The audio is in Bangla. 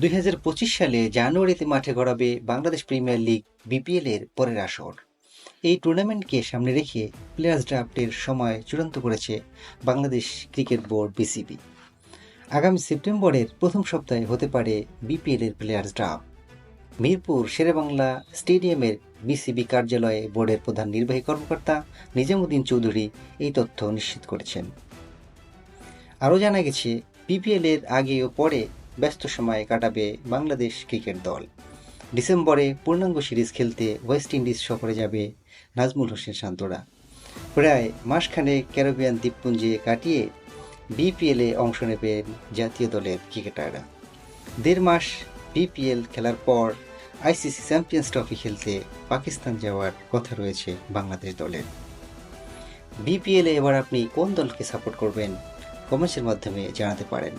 দুই হাজার পঁচিশ সালে জানুয়ারিতে মাঠে গড়াবে বাংলাদেশ প্রিমিয়ার লিগ বিপিএল এর পরের আসর। এই টুর্নামেন্টকে সামনে রেখে প্লেয়ার্স ড্রাফটের সময় চূড়ান্ত করেছে বাংলাদেশ ক্রিকেট বোর্ড বিসিবি। আগামী সেপ্টেম্বরের প্রথম সপ্তাহে হতে পারে বিপিএল এর প্লেয়ার্স ড্রাফট। মিরপুর শেরেবাংলা স্টেডিয়ামের বিসিবি কার্যালয়ে বোর্ডের প্রধান নির্বাহী কর্মকর্তা নিজামুদ্দিন চৌধুরী এই তথ্য নিশ্চিত করেছেন। আরও জানা গেছে, বিপিএল এর আগে ও পরে ব্যস্ত সময় কাটাবে বাংলাদেশ ক্রিকেট দল। ডিসেম্বরে পূর্ণাঙ্গ সিরিজ খেলতে ওয়েস্ট ইন্ডিজ সফরে যাবে নাজমুল হোসেন শান্তরা। প্রায় মাসখানে ক্যারিবিয়ান দ্বীপপুঞ্জে কাটিয়ে বিপিএলে অংশ নেবেন জাতীয় দলের ক্রিকেটাররা। দেড় মাস বিপিএল খেলার পর আইসিসি চ্যাম্পিয়ন্স ট্রফি খেলতে পাকিস্তান যাওয়ার কথা রয়েছে বাংলাদেশ দলের। বিপিএলে এবার আপনি কোন দলকে সাপোর্ট করবেন কমেন্টসের মাধ্যমে জানাতে পারেন।